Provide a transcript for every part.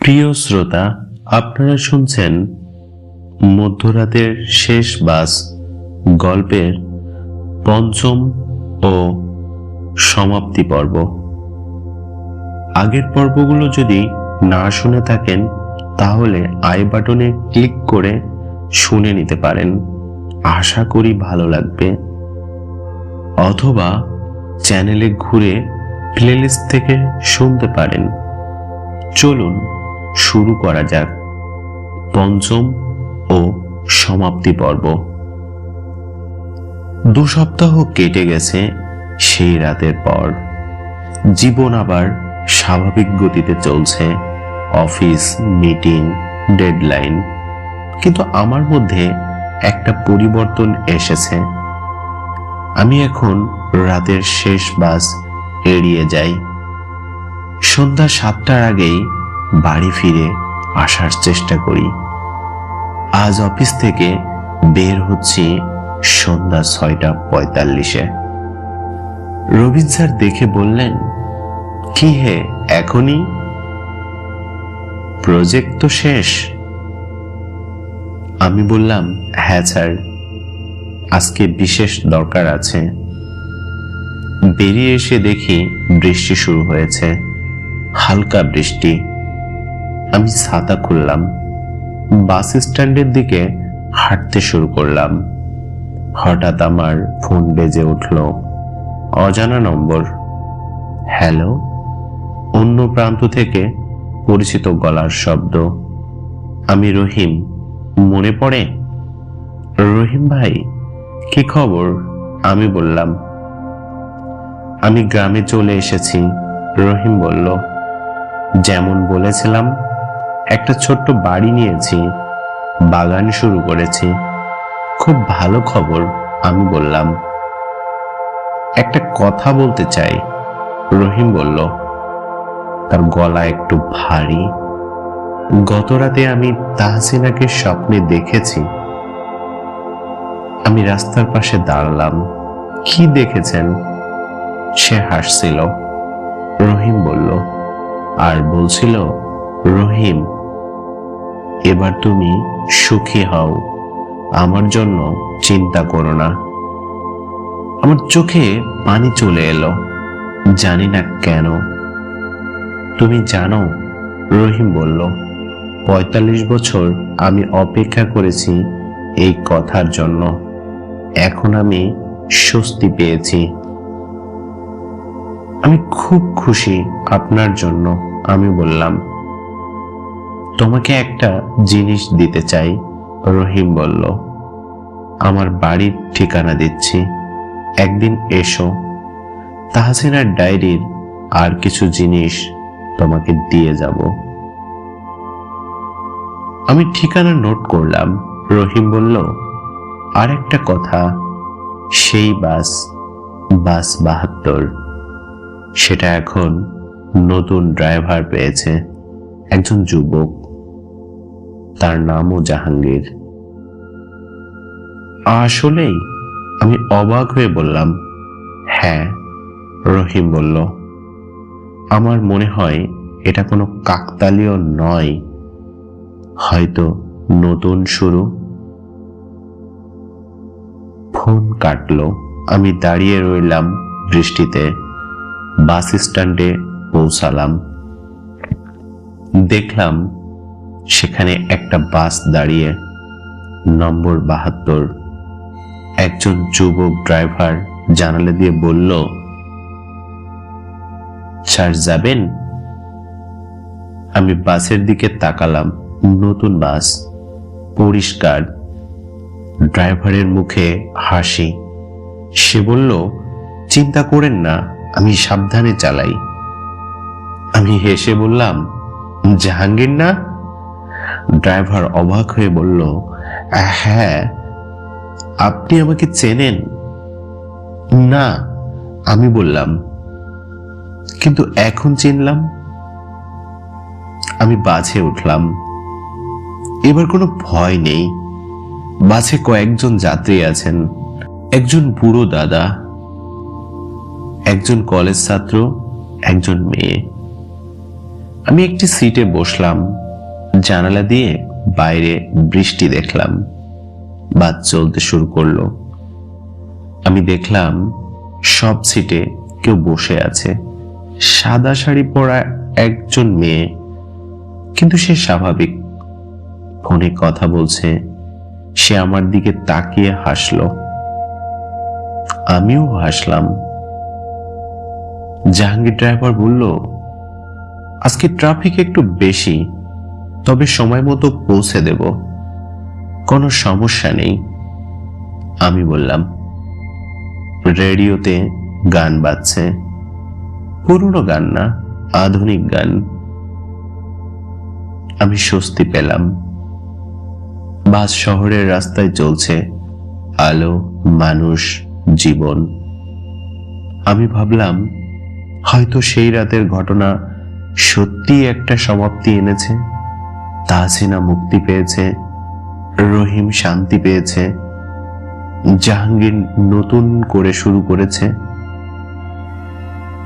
প্রিয় শ্রোতা, আপনারা শুনছেন মধ্যরাতের শেষ বাস গল্পের পঞ্চম ও সমাপ্তি পর্ব। আগের পর্বগুলো যদি না শুনে থাকেন, তাহলে আই বাটনে ক্লিক করে শুনে নিতে পারেন। আশা করি ভালো লাগবে। অথবা চ্যানেলে ঘুরে প্লেলিস্ট থেকে শুনতে পারেন। চলুন শুরু করা যাক। পঞ্চম ও সমাপ্তি পর্ব। দু সপ্তাহ কেটে গেছে সেই রাতের পর। জীবন আবার স্বাভাবিক গতিতে চলছে। Office, meeting, deadline. কিন্তু আমার মধ্যে একটা পরিবর্তন এসেছে। আমি এখন রাতের শেষ বাস এড়িয়ে যাই। সন্ধ্যা সাতটার আগেই বাড়ি ফিরে আসার চেষ্টা করি। আজ অফিস থেকে বের হচ্ছি সন্ধ্যা ছয়টা পঁয়তাল্লিশে। রবীন স্যার দেখে বললেন, কি হে, এখনই? প্রজেক্ট তো শেষ। আমি বললাম হ্যাঁ স্যার, আজকে বিশেষ দরকার আছে। বেরিয়ে এসে দেখি বৃষ্টি শুরু হয়েছে, হালকা বৃষ্টি। আমি ছাতা খুললাম বাস স্ট্যান্ডের দিকে হাঁটতে শুরু করলাম। হঠাৎ আমার ফোন বেজে উঠল। অজানা নম্বর। হ্যালো? অন্য প্রান্ত থেকে পরিচিত গলার শব্দ। আমি রহিম। মনে পড়ে? রহিম ভাই, কি খবর? আমি বললাম। আমি গ্রামে চলে এসেছি। রহিম বলল, যেমন বলেছিলাম একটা ছোট্ট বাড়ি নিয়েছি, বাগান শুরু করেছি। খুব ভালো খবর, আমি বললাম। একটা কথা বলতে চাই, রহিম বলল। তার গলা একটু ভারী। গত রাতে আমি তাহসিনাকে স্বপ্নে দেখেছি। আমি রাস্তার পাশে দাঁড়ালাম। কি দেখেছেন? সে হাসছিল। রহিম বলল, আর বলছিল, রহিম এবার তুমি সুখী হও। আমার জন্য চিন্তা করো না। আমার চোখে পানি চলে এলো। জানি না কেন। তুমি জানো, রহিম বলল, পঁয়তাল্লিশ বছর আমি অপেক্ষা করেছি এই কথার জন্য। এখন আমি স্বস্তি পেয়েছি। আমি খুব খুশি আপনার জন্য, আমি বললাম। তোমাকে একটা জিনিস দিতে চাই, রহিম বলল। আমার বাড়ির ঠিকানা দিচ্ছি। একদিন এসো। তাহসিনার ডায়েরির আর কিছু জিনিস তোমাকে দিয়ে যাব। আমি ঠিকানা নোট করলাম। রহিম বলল আর একটা কথা, সেই বাস বাস বাহাত্তর। সেটা এখন নতুন ড্রাইভার পেয়েছে, একজন যুবক। তার নামও জাহাঙ্গীর। আসলেই আমি অবাক হয়ে বললাম হ্যাঁ রহিম বলল, আমার মনে হয় এটা কোনো কাকতালীয় নয়। হয়তো নতুন শুরু? ফোন কাটলো, আমি দাঁড়িয়ে রইলাম বৃষ্টিতে বাস স্ট্যান্ডে পৌঁছালাম। দেখলাম সেখানে একটা বাস দাঁড়িয়ে নম্বর বাহাত্তর। একজন যুবক ড্রাইভার জানালা দিয়ে বলল, স্যার, যাবেন? আমি বাসের দিকে তাকালাম, নতুন বাস, পরিষ্কার। ড্রাইভারের মুখে হাসি। সে বলল, চিন্তা করেন না, আমি সাবধানে চালাই। আমি হেসে বললাম, জাহাঙ্গীর না? ড্রাইভার অবাক হয়ে বলল হ্যাঁ আপনি আমাকে চেনেন? না, আমি বললাম। কিন্তু এখন চিনলাম? আমি বাসে উঠলাম। এবার কোনো ভয় নেই। বাসে কয়েকজন যাত্রী আছেন। একজন বুড়ো দাদা, একজন কলেজ ছাত্র, একজন মেয়ে। আমি একটি সিটে বসলাম। জানালা দিয়ে বাইরে বৃষ্টি দেখলাম। বাস চলতে শুরু করল। আমি দেখলাম সব সিটে কেউ বসে আছে। সাদা শাড়ি পরা একজন মেয়ে, কিন্তু সে স্বাভাবিক। ফোনে কথা বলছে, সে আমার দিকে তাকিয়ে হাসলো। আমিও হাসলাম। জাহাঙ্গীর ড্রাইভার বলল, আজকে ট্রাফিক একটু বেশি তবে সময় মতো পৌঁছে দেব। কোনো সমস্যা নেই, আমি বললাম। রেডিওতে গান বাজছে। পুরনো গান না, আধুনিক গান। আমি স্বস্তি পেলাম। বাস শহরের রাস্তায় চলছে আলো, মানুষ, জীবন। আমি ভাবলাম, হয়তো সেই রাতের ঘটনা সত্যি একটা সমাপ্তি এনেছে। তাহসিনা মুক্তি পেয়েছে, রহিম শান্তি পেয়েছে, জাহাঙ্গীর নতুন করে শুরু করেছে।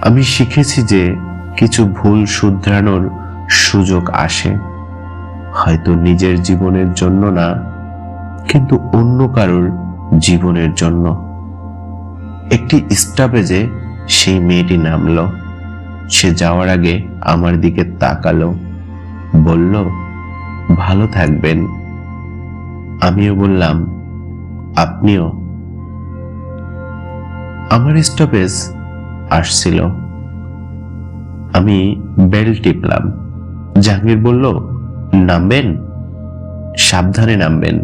আমি শিখেছি যে কিছু ভুল শুধরানোর সুযোগ আসে, হয়তো নিজের জীবনের জন্য না, কিন্তু অন্য কারোর জীবনের জন্য। একটি স্টপেজে সেই মেয়েটি নামলো, সে যাওয়ার আগে আমার দিকে তাকালো, বলল ভালো থাকবেন। আমিও বললাম, আপনিও। আমার স্টপেজ আসছিল। আমি বেল টিপলাম। জাহাঙ্গীর বলল, নামবেন? সাবধানে নামবেন।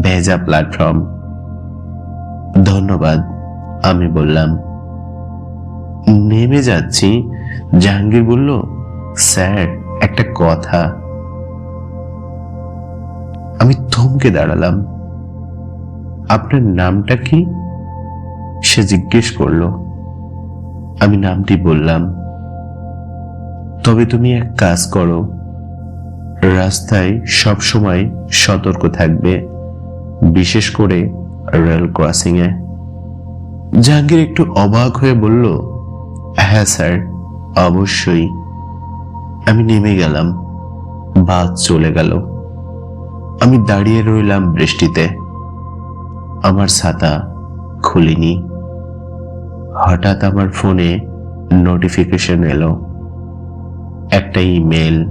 ভেজা প্ল্যাটফর্ম। ধন্যবাদ, আমি বললাম। নেমে যাচ্ছি। জাহাঙ্গীর বলল, স্যার, একটা কথা। আমি থমকে দাঁড়ালাম। আপনার নামটা কি? সে জিজ্ঞেস করল। আমি নামটি বললাম। তবে তুমি এক কাজ করো। রাস্তায় সব সময় সতর্ক থাকবে, বিশেষ করে রেল ক্রসিং এ জাহাঙ্গীর একটু অবাক হয়ে বলল হ্যাঁ স্যার, অবশ্যই। আমি নেমে গেলাম। বাস চলে গেল। আমি দাঁড়িয়ে রইলাম বৃষ্টিতে। আমার ছাতা খুলিনি। হঠাৎ আমার ফোনে নোটিফিকেশন এলো। একটা ইমেল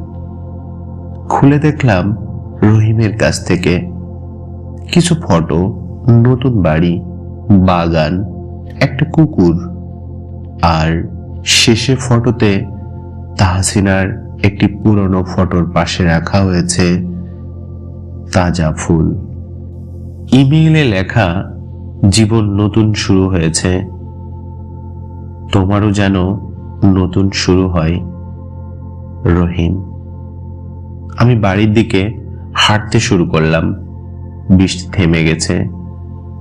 খুলে দেখলাম রহিমের কাছ থেকে কিছু ফটো, নতুন বাড়ি, বাগান, একটা কুকুর আর শেষে ফটোতে তাহসিনার একটি পুরনো ফটোর পাশে রাখা হয়েছে। তাজা ফুল। ইমেইলে লেখা, জীবন নতুন শুরু হয়েছে। তোমারও যেন নতুন শুরু হয়। রহিম, আমি বাড়ির দিকে হাঁটতে শুরু করলাম। বৃষ্টি থেমে গেছে।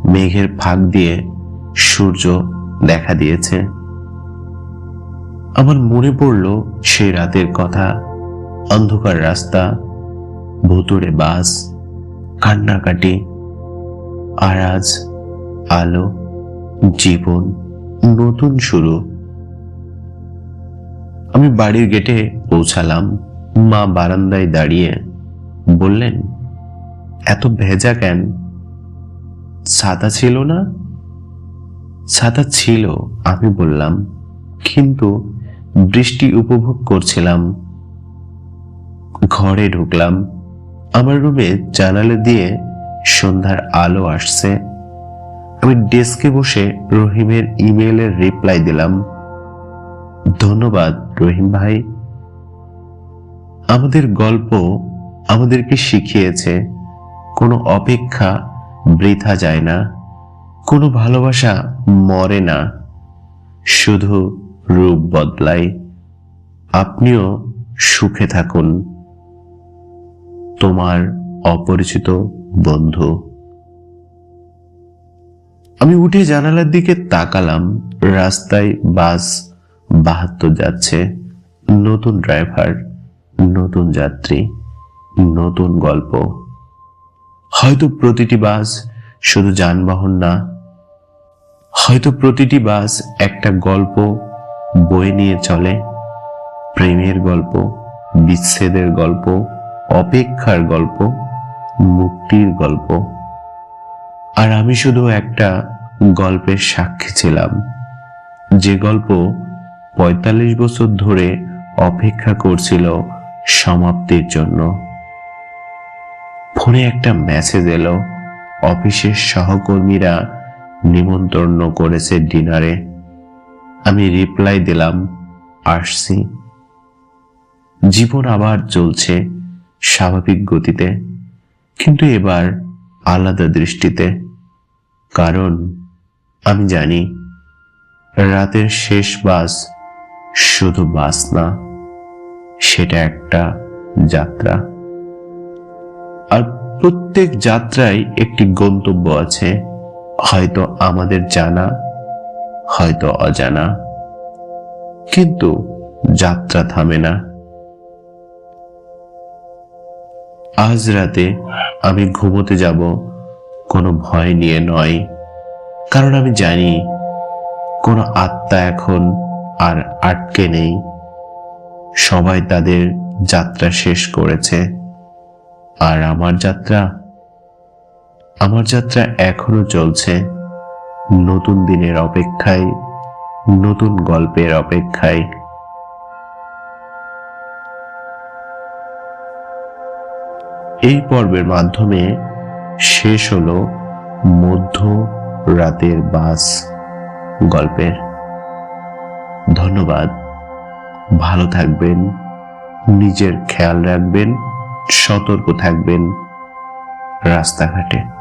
মেঘের ফাঁক দিয়ে সূর্য দেখা দিয়েছে। আমার মনে পড়ল সেই রাতের কথা। অন্ধকার রাস্তা ভুতুরে বাস। কান্নাকাটি আর আজ আলো, জীবন, নতুন শুরু। আমি বাড়ির গেটে পৌঁছালাম। মা বারান্দায় দাঁড়িয়ে বললেন, এত ভেজা কেন? ছাতা ছিল না? ছাতা ছিল, আমি বললাম, কিন্তু বৃষ্টি উপভোগ করছিলাম। ঘরে ঢুকলাম। আমার রুমে জানালে দিয়ে সন্ধ্যার আলো আসছে। আমি ডেস্কে বসে রহিমের ইমেলের রিপ্লাই দিলাম। ধন্যবাদ, রহিম ভাই। আমাদের গল্প আমাদেরকে শিখিয়েছে। কোনো অপেক্ষা বৃথা যায় না। কোনো ভালোবাসা মরে না। শুধু রূপ বদলায় আপনিও সুখে থাকুন। তোমার অপরিচিত বন্ধু। আমি উঠে জানালার দিকে তাকালাম, রাস্তায় বাস বাহাত্তর যাচ্ছে, নতুন ড্রাইভার, নতুন যাত্রী, নতুন গল্প। হয়তো প্রতিটি বাস শুধু যানবাহন না, হয়তো প্রতিটি বাস একটা গল্প বয়ে নিয়ে চলে, প্রেমের গল্প, বিচ্ছেদের গল্প অপেক্ষার গল্প, মুক্তির গল্প। আর আমি শুধু একটা গল্পের সাক্ষী ছিলাম। যে গল্প পঁয়তাল্লিশ বছর ধরে অপেক্ষা করছিল সমাপ্তির জন্য। ফোনে একটা মেসেজ এলো। অফিসের সহকর্মীরা নিমন্ত্রণ করেছে ডিনারে। আমি রিপ্লাই দিলাম, আসছি। জীবন আবার চলছে। স্বাভাবিক গতিতে, কিন্তু এবার আলাদা দৃষ্টিতে। কারণ, আমি জানি, রাতের শেষ বাস শুধু বাস না, সেটা একটা যাত্রা। আর প্রত্যেক যাত্রায় একটি গন্তব্য আছে, হয়তো আমাদের জানা, হয়তো অজানা। কিন্তু যাত্রা থামে না। আজ রাতে আমি ঘুমোতে যাব, কোনো ভয় নিয়ে নয়। কারণ আমি জানি, কোনো আত্মা এখন আর আটকে নেই। সবাই তাদের যাত্রা শেষ করেছে। আর আমার যাত্রা? আমার যাত্রা এখনও চলছে। নতুন দিনের অপেক্ষায়, নতুন গল্পের অপেক্ষায়। এই পর্বের মাধ্যমে শেষ হলো মধ্য রাতের বাস গল্পের। ধন্যবাদ। ভালো থাকবেন, নিজের খেয়াল রাখবেন, সতর্ক থাকবেন রাস্তাঘাটে।